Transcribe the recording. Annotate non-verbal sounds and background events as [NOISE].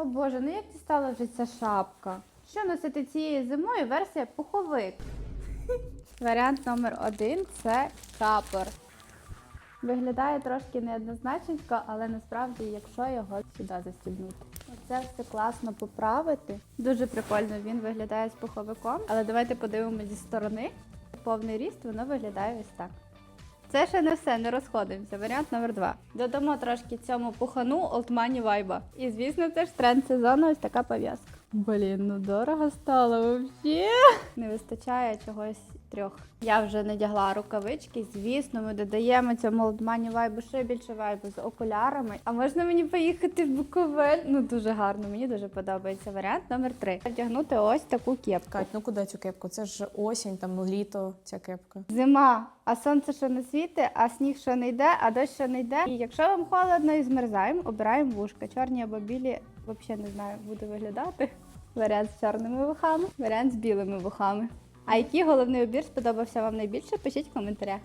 О боже, ну як дістала вже ця шапка? Що носити цією зимою? Версія пуховик. [LAUGHS] Варіант номер один це капор. Виглядає трошки неоднозначненько, але насправді, якщо його сюди застібнути. Це все класно поправити. Дуже прикольно він виглядає з пуховиком. Але давайте подивимося зі сторони. Повний ріст воно виглядає ось так. Це ще не все, не розходимося. Варіант номер два. Додамо трошки цьому пухану олдмані вайба. І звісно, це ж тренд сезону ось така пов'язка. Блін, ну дорого стало взагалі. Не вистачає чогось трьох. Я вже надягла рукавички. Звісно, ми додаємо цьому олдмані вайбу ще більше вайбу з окулярами. А можна мені поїхати в Буковель? Ну дуже гарно, мені дуже подобається. Варіант номер три. Вдягнути ось таку кепку. Кать, ну куди цю кепку? Це ж осінь, там літо, ця кепка. Зима, а сонце ще не світить, а сніг ще не йде, а дощ ще не йде. І якщо вам холодно і змерзаємо, обираємо вушка. Чорні або білі, взагалі не знаю, буде виглядати. Варіант з чорними вухами, варіант з білими вухами. А який головний убір сподобався вам найбільше? Пишіть в коментарях.